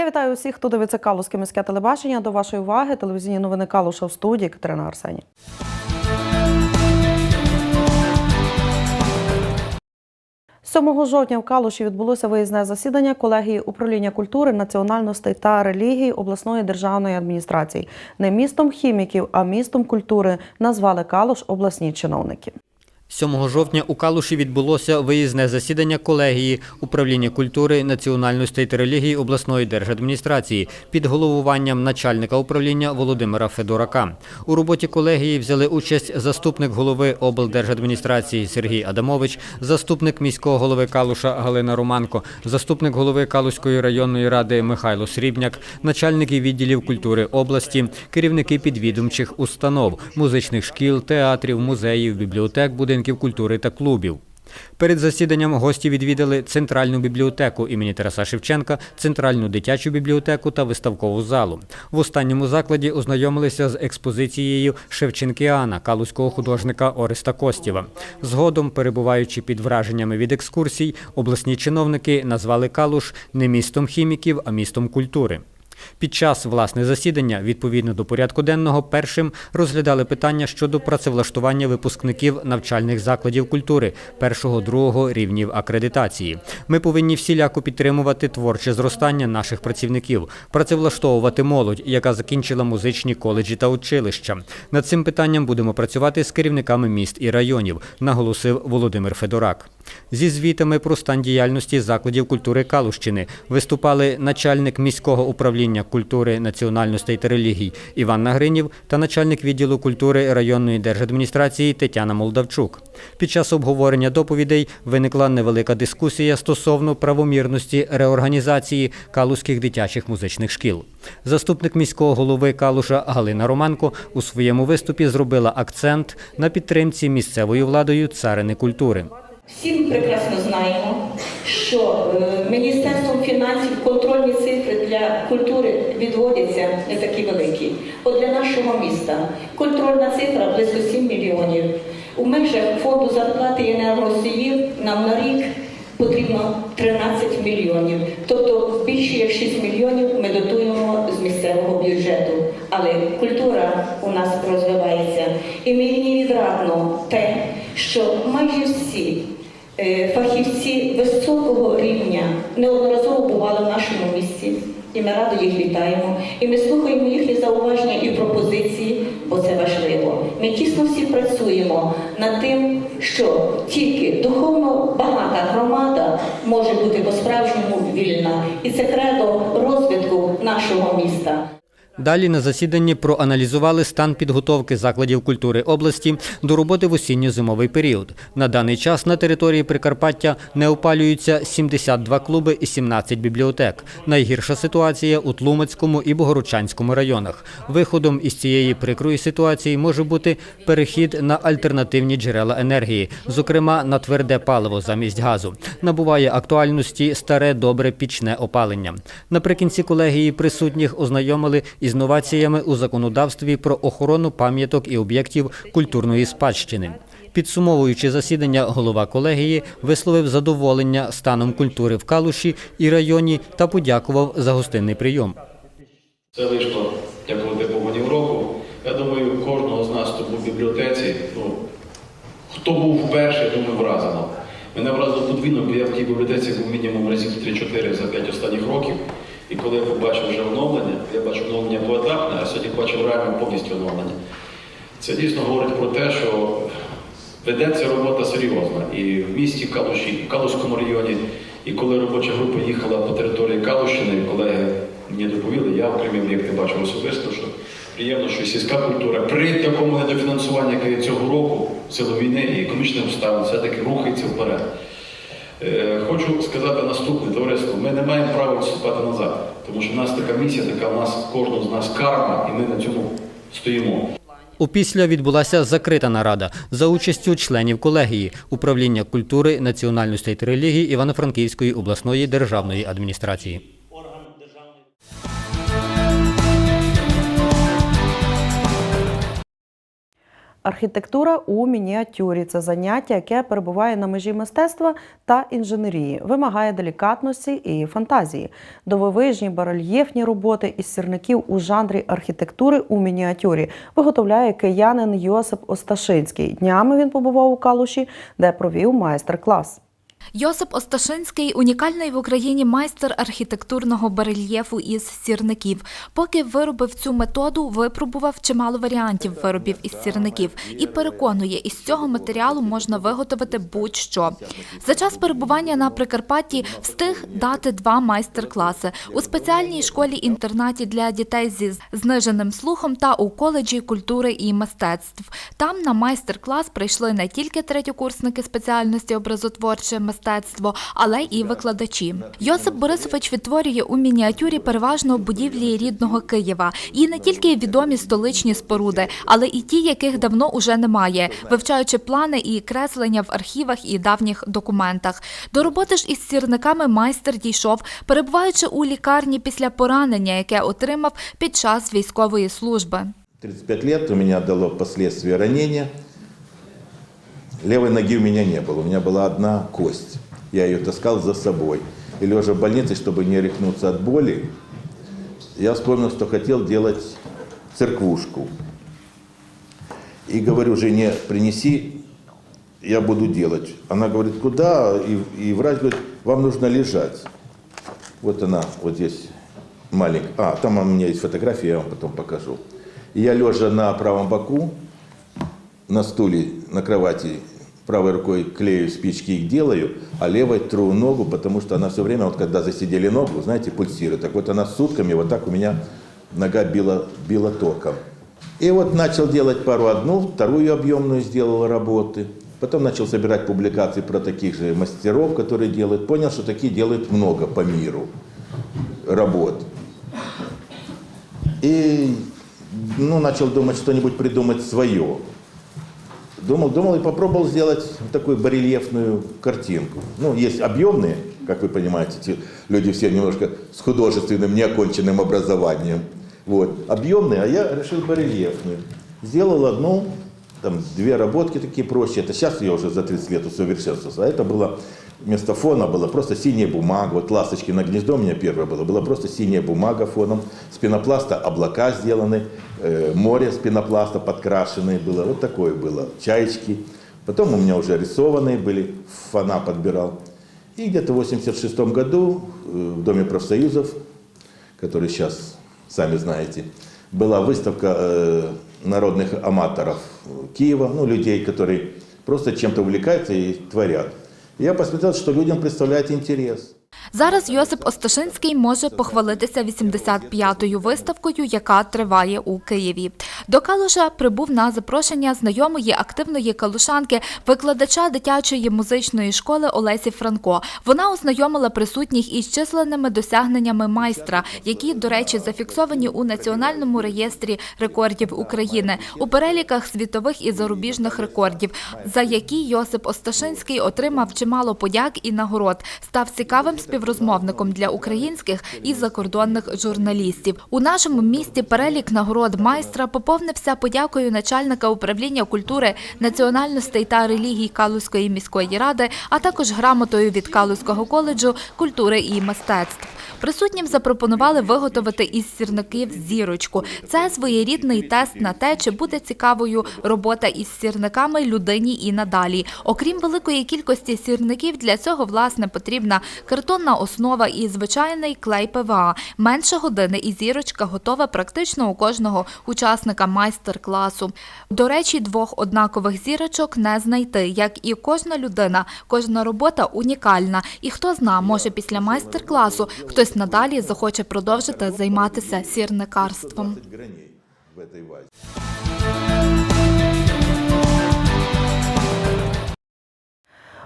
Я вітаю усіх, хто дивиться Калузьке міське телебачення. До вашої уваги телевізійні новини Калуша в студії Катерина Арсені. Сьомого жовтня в Калуші відбулося виїзне засідання колегії управління культури, національностей та релігій обласної державної адміністрації. Не містом хіміків, а містом культури назвали Калуш обласні чиновники. 7 жовтня у Калуші відбулося виїзне засідання колегії управління культури, національностей та релігій обласної держадміністрації під головуванням начальника управління Володимира Федорака. У роботі колегії взяли участь заступник голови облдержадміністрації Сергій Адамович, заступник міського голови Калуша Галина Романко, заступник голови Калуської районної ради Михайло Срібняк, начальники відділів культури області, керівники підвідомчих установ, музичних шкіл, театрів, музеїв, бібліотек, будинків культури та клубів. Перед засіданням гості відвідали Центральну бібліотеку імені Тараса Шевченка, Центральну дитячу бібліотеку та виставкову залу. В останньому закладі ознайомилися з експозицією Шевченкіана калузького художника Ореста Костєва. Згодом, перебуваючи під враженнями від екскурсій, обласні чиновники назвали Калуш не містом хіміків, а містом культури. Під час власне засідання, відповідно до порядку денного, першим розглядали питання щодо працевлаштування випускників навчальних закладів культури першого-другого рівнів акредитації. Ми повинні всіляко підтримувати творче зростання наших працівників, працевлаштовувати молодь, яка закінчила музичні коледжі та училища. Над цим питанням будемо працювати з керівниками міст і районів, наголосив Володимир Федорак. Зі звітами про стан діяльності закладів культури Калущини виступали начальник міського управління культури, національностей та релігій Іван Нагринів та начальник відділу культури районної держадміністрації Тетяна Молдавчук. Під час обговорення доповідей виникла невелика дискусія стосовно правомірності реорганізації калузьких дитячих музичних шкіл. Заступник міського голови Калуша Галина Романко у своєму виступі зробила акцент на підтримці місцевою владою царини культури. Всі ми прекрасно знаємо, що е, Міністерством фінансів контрольні цифри для культури відводяться не такі великі. От для нашого міста контрольна цифра близько 7 мільйонів. У межах фонду зарплати і енергоносіїв нам на рік потрібно 13 мільйонів. Тобто більше як 6 мільйонів ми дотуємо з місцевого бюджету. Але культура у нас розвивається. І мені відрадно те, що майже всі фахівці високого рівня неодноразово бували в нашому місті. І ми радо їх вітаємо. І ми слухаємо їхні зауваження і пропозиції, бо це важливо. Ми тісно всі працюємо над тим, що тільки духовно багата громада може бути по-справжньому вільна. І це кредо розвитку нашого міста. Далі на засіданні проаналізували стан підготовки закладів культури області до роботи в осінньо-зимовий період. На даний час на території Прикарпаття не опалюються 72 клуби і 17 бібліотек. Найгірша ситуація у Тлумацькому і Богородчанському районах. Виходом із цієї прикрої ситуації може бути перехід на альтернативні джерела енергії, зокрема на тверде паливо замість газу. Набуває актуальності старе добре пічне опалення. Наприкінці колегії присутніх ознайомили із новаціями у законодавстві про охорону пам'яток і об'єктів культурної спадщини. Підсумовуючи засідання, голова колегії висловив задоволення станом культури в Калуші і районі та подякував за гостинний прийом. Це вийшло, дякувати Богу, в року. Я думаю, кожного з нас, хто був в бібліотеці, ну, хто був вперше, думаю, вразено. Мене вразило подвійно, бо я в тій бібліотеці був мінімум разів 3-4 за 5 останніх коли я побачив вже оновлення, я бачу оновлення поетапне, а сьогодні бачив реально повністю оновлення. Це дійсно говорить про те, що ведеться робота серйозна. І в місті Калуші, в Калуському районі, і коли робоча група їхала по території Калущини, колеги мені доповіли, я окремі об'єкти бачив особисто, що приємно, що сільська культура при такому недофінансуванні, яке цього року, силу війни і економічних обставин, все-таки рухається вперед. Е, Хочу сказати наступне товариство. Ми не маємо права відступати назад, тому що в нас така місія, така в нас кожного з нас карма, і ми на цьому стоїмо. Опісля відбулася закрита нарада за участю членів колегії управління культури, національностей та релігії Івано-Франківської обласної державної адміністрації. Архітектура у мініатюрі це заняття, яке перебуває на межі мистецтва та інженерії, вимагає делікатності і фантазії. Дововижні барельєфні роботи із сірників у жанрі архітектури у мініатюрі виготовляє киянин Йосип Осташинський. Днями він побував у Калуші, де провів майстер-клас. Йосип Осташинський унікальний в Україні майстер архітектурного барельєфу із сірників. Поки виробив цю методу, випробував чимало варіантів виробів із сірників і переконує, із цього матеріалу можна виготовити будь-що. За час перебування на Прикарпатті встиг дати два майстер-класи у спеціальній школі-інтернаті для дітей зі зниженим слухом та у коледжі культури і мистецтв. Там на майстер-клас прийшли не тільки третьокурсники спеціальності образотворче мистецтво, але і викладачі. Йосип Борисович відтворює у мініатюрі переважно будівлі рідного Києва. І не тільки відомі столичні споруди, але і ті, яких давно уже немає, вивчаючи плани і креслення в архівах і давніх документах. До роботи ж із сірниками майстер дійшов, перебуваючи у лікарні після поранення, яке отримав під час військової служби. 35 лет у меня дало последствия ранения. Левой ноги у меня не было, у меня была одна кость. Я ее таскал за собой. И лежа в больнице, чтобы не рехнуться от боли, я вспомнил, что хотел делать церквушку. И говорю жене, принеси, я буду делать. Она говорит, куда? И, и врач говорит, вам нужно лежать. Вот она, вот здесь маленькая. А, там у меня есть фотография, я вам потом покажу. И я лежа на правом боку, на стуле, на кровати, правой рукой клею спички их делаю, а левой тру ногу, потому что она все время, вот когда засидели ногу, знаете, пульсирует. Так вот она сутками, вот так у меня нога била, била током. И вот начал делать пару одну, вторую объемную сделал работы. Потом начал собирать публикации про таких же мастеров, которые делают. Понял, что такие делают много по миру работ. И ну, начал думать что-нибудь придумать свое. Думал, думал и попробовал сделать такую барельефную картинку. Ну, есть объемные, как вы понимаете, те люди все немножко с художественным, неоконченным образованием. Вот. Объемные, а я решил барельефную. Сделал одну, там две работки такие проще. Это сейчас я уже за 30 лет усовершенствовался. А это было вместо фона была просто синяя бумага. Вот ласточки на гнездо у меня первое было. Была просто синяя бумага фоном. С пенопласта облака сделаны. э, море с пенопласта подкрашенное было. Вот такое было. Чаечки. Потом у меня уже рисованные были. Фона подбирал. И где-то в 86 году э, в Доме профсоюзов, который сейчас, сами знаете, была выставка э, народных аматоров Киева, ну, людей, которые просто чем-то увлекаются и творят. Я посмотрел, что людям представляет интерес. Зараз Йосип Осташинський може похвалитися 85-ю виставкою, яка триває у Києві. До Калуша прибув на запрошення знайомої активної калушанки, викладача дитячої музичної школи Олесі Франко. Вона ознайомила присутніх із численними досягненнями майстра, які, до речі, зафіксовані у Національному реєстрі рекордів України у переліках світових і зарубіжних рекордів, за які Йосип Осташинський отримав чимало подяк і нагород, став цікавим співрозмовником для українських і закордонних журналістів. У нашому місті перелік нагород майстра поповнився подякою начальника управління культури, національностей та релігій Калузької міської ради, а також грамотою від Калузького коледжу культури і мистецтв. Присутнім запропонували виготовити із сірників зірочку. Це своєрідний тест на те, чи буде цікавою робота із сірниками людині і надалі. Окрім великої кількості сірників, для цього власне потрібна картонна основа і звичайний клей ПВА. Менше години і зірочка готова практично у кожного учасника майстер-класу. До речі, двох однакових зірочок не знайти, як і кожна людина, кожна робота унікальна. І хто зна, може після майстер-класу хтось надалі захоче продовжити займатися сірникарством.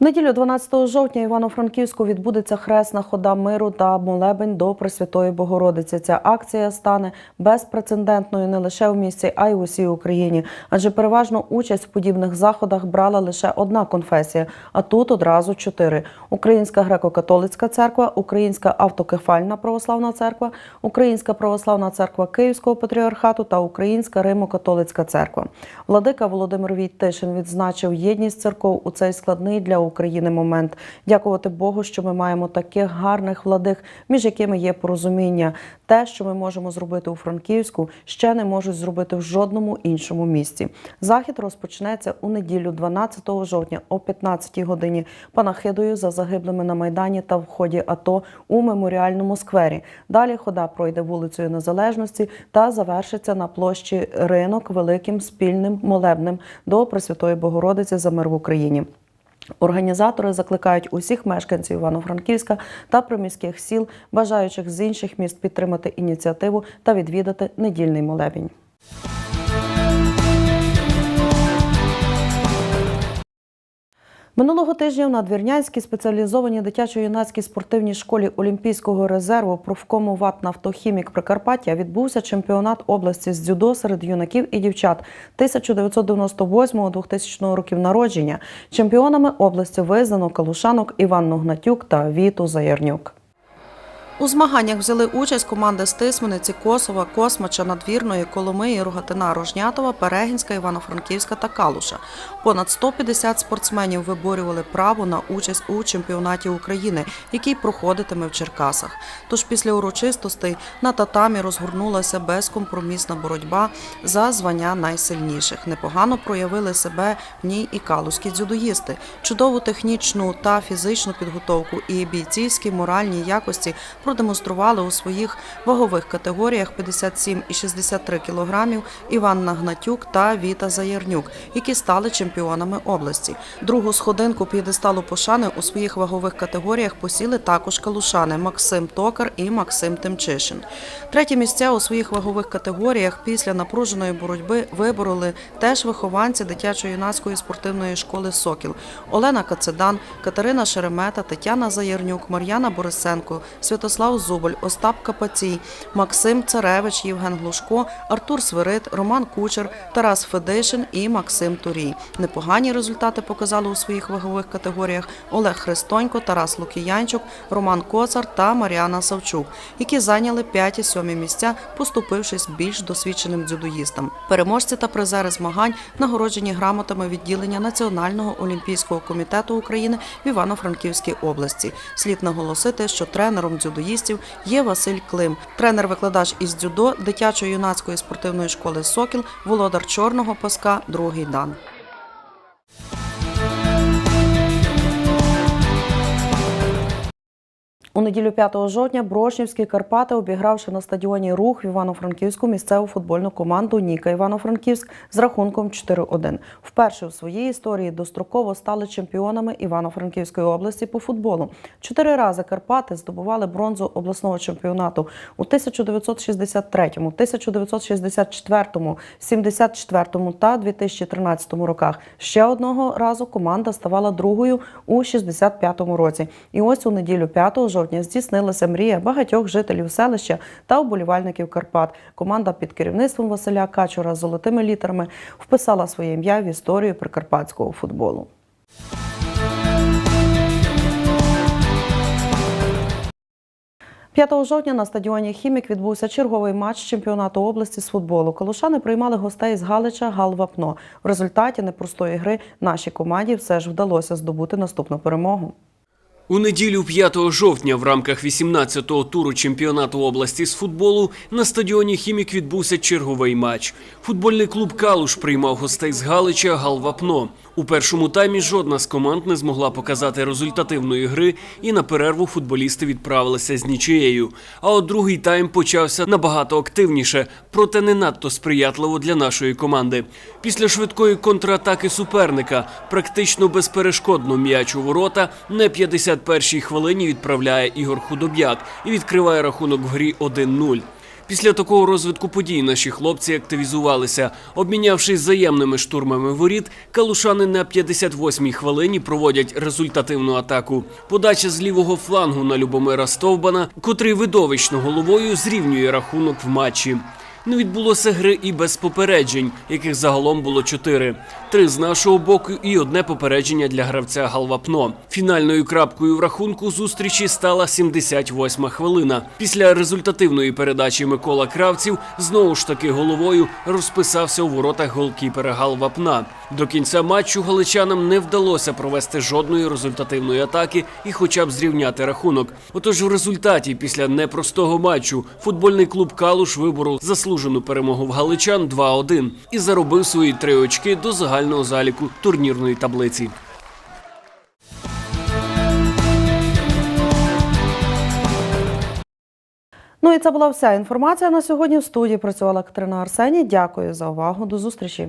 В неділю 12 жовтня Івано-Франківську відбудеться хресна хода миру та молебень до Пресвятої Богородиці. Ця акція стане безпрецедентною не лише в місті, а й в усій Україні. Адже переважно участь в подібних заходах брала лише одна конфесія, а тут одразу чотири: Українська греко-католицька церква, Українська автокефальна православна церква, Українська православна церква Київського патріархату та Українська Римо-католицька церква. Владика Володимир Війтишин відзначив єдність церков у цей складний для України момент. Дякувати Богу, що ми маємо таких гарних владик, між якими є порозуміння. Те, що ми можемо зробити у Франківську, ще не можуть зробити в жодному іншому місті. Захід розпочнеться у неділю, 12 жовтня о 15 годині панахидою за загиблими на майдані та в ході АТО у меморіальному сквері. Далі хода пройде вулицею Незалежності та завершиться на площі ринок великим спільним молебнем до Пресвятої Богородиці за мир в Україні. Організатори закликають усіх мешканців Івано-Франківська та приміських сіл, бажаючих з інших міст підтримати ініціативу та відвідати недільний молебень. Минулого тижня в Надвірнянській спеціалізованій дитячо-юнацькій спортивній школі Олімпійського резерву профкому ВАТ «Нафтохімік Прикарпаття відбувся чемпіонат області з дзюдо серед юнаків і дівчат 1998-2000 років народження. Чемпіонами області визнано калушанок Іван Гнатюк та Віту Заярнюк. У змаганнях взяли участь команди з Косова, Космача, Надвірної, Коломиї, Рогатина, Рожнятова, Перегінська, Івано-Франківська та Калуша. Понад 150 спортсменів виборювали право на участь у чемпіонаті України, який проходитиме в Черкасах. Тож після урочистостей на татамі розгорнулася безкомпромісна боротьба за звання найсильніших. Непогано проявили себе в ній і калузькі дзюдоїсти. Чудову технічну та фізичну підготовку і бійцівські моральні якості продемонстрували у своїх вагових категоріях 57 і 63 кілограмів Іван Нагнатюк та Віта Заєрнюк, які стали чемпіонами області. Другу сходинку п'єдесталу пошани у своїх вагових категоріях посіли також калушани Максим Токар і Максим Тимчишин. Треті місця у своїх вагових категоріях після напруженої боротьби вибороли теж вихованці дитячо-юнацької спортивної школи Сокіл Олена Кацедан, Катерина Шеремета, Тетяна Заєрнюк, Мар'яна Борисенко, Святослав Зуболь, Остап Капацій, Максим Царевич, Євген Глушко, Артур Свирид, Роман Кучер, Тарас Федишин і Максим Турій. Непогані результати показали у своїх вагових категоріях Олег Христонько, Тарас Лукіянчук, Роман Коцар та Маріана Савчук, які зайняли 5 і 7 місця, поступившись більш досвідченим дзюдоїстам. Переможці та призери змагань нагороджені грамотами відділення Національного олімпійського комітету України в Івано-Франківській області. Слід наголосити, що тренером дзюдоїстів є Василь Клим, тренер-викладач із дзюдо дитячо-юнацької спортивної школи Сокіл, володар чорного паска, другий дан. У неділю 5 жовтня Брошнівські Карпати, обігравши на стадіоні Рух в Івано-Франківську місцеву футбольну команду Ніка Івано-Франківськ з рахунком 4-1. Вперше у своїй історії достроково стали чемпіонами Івано-Франківської області по футболу. Чотири рази Карпати здобували бронзу обласного чемпіонату у 1963, 1964, 74 та 2013 роках. Ще одного разу команда ставала другою у 65 році. І ось у неділю 5 жовтня здійснилася мрія багатьох жителів селища та вболівальників Карпат. Команда під керівництвом Василя Качура з золотими літерами вписала своє ім'я в історію прикарпатського футболу. – 5 жовтня на стадіоні Хімік відбувся черговий матч чемпіонату області з футболу. Калушани приймали гостей з Галича Галвапно. В результаті непростої гри нашій команді все ж вдалося здобути наступну перемогу. У неділю 5 жовтня в рамках 18-го туру чемпіонату області з футболу на стадіоні Хімік відбувся черговий матч. Футбольний клуб Калуш приймав гостей з Галича Галвапно. У першому таймі жодна з команд не змогла показати результативної гри, і на перерву футболісти відправилися з нічиєю. А от другий тайм почався набагато активніше, проте не надто сприятливо для нашої команди. Після швидкої контратаки суперника практично безперешкодно м'яч у ворота на 51-й хвилині відправляє Ігор Худоб'як і відкриває рахунок в грі 1-0. Після такого розвитку подій наші хлопці активізувалися. Обмінявшись взаємними штурмами воріт, калушани на 58-й хвилині проводять результативну атаку. Подача з лівого флангу на Любомира Стовбана, котрий видовищно головою зрівнює рахунок в матчі. Не відбулося гри і без попереджень, яких загалом було чотири. Три з нашого боку і одне попередження для гравця Галвапно. Фінальною крапкою в рахунку зустрічі стала 78-ма хвилина. Після результативної передачі Микола Кравців знову ж таки головою розписався у воротах голкіпера Галвапна. До кінця матчу галичанам не вдалося провести жодної результативної атаки і хоча б зрівняти рахунок. Отож, в результаті, після непростого матчу, футбольний клуб Калуш виборов заслужену перемогу в галичан 2-1 і заробив свої три очки до загального заліку турнірної таблиці. Ну і це була вся інформація на сьогодні. В студії працювала Катерина Арсеній. Дякую за увагу. До зустрічі.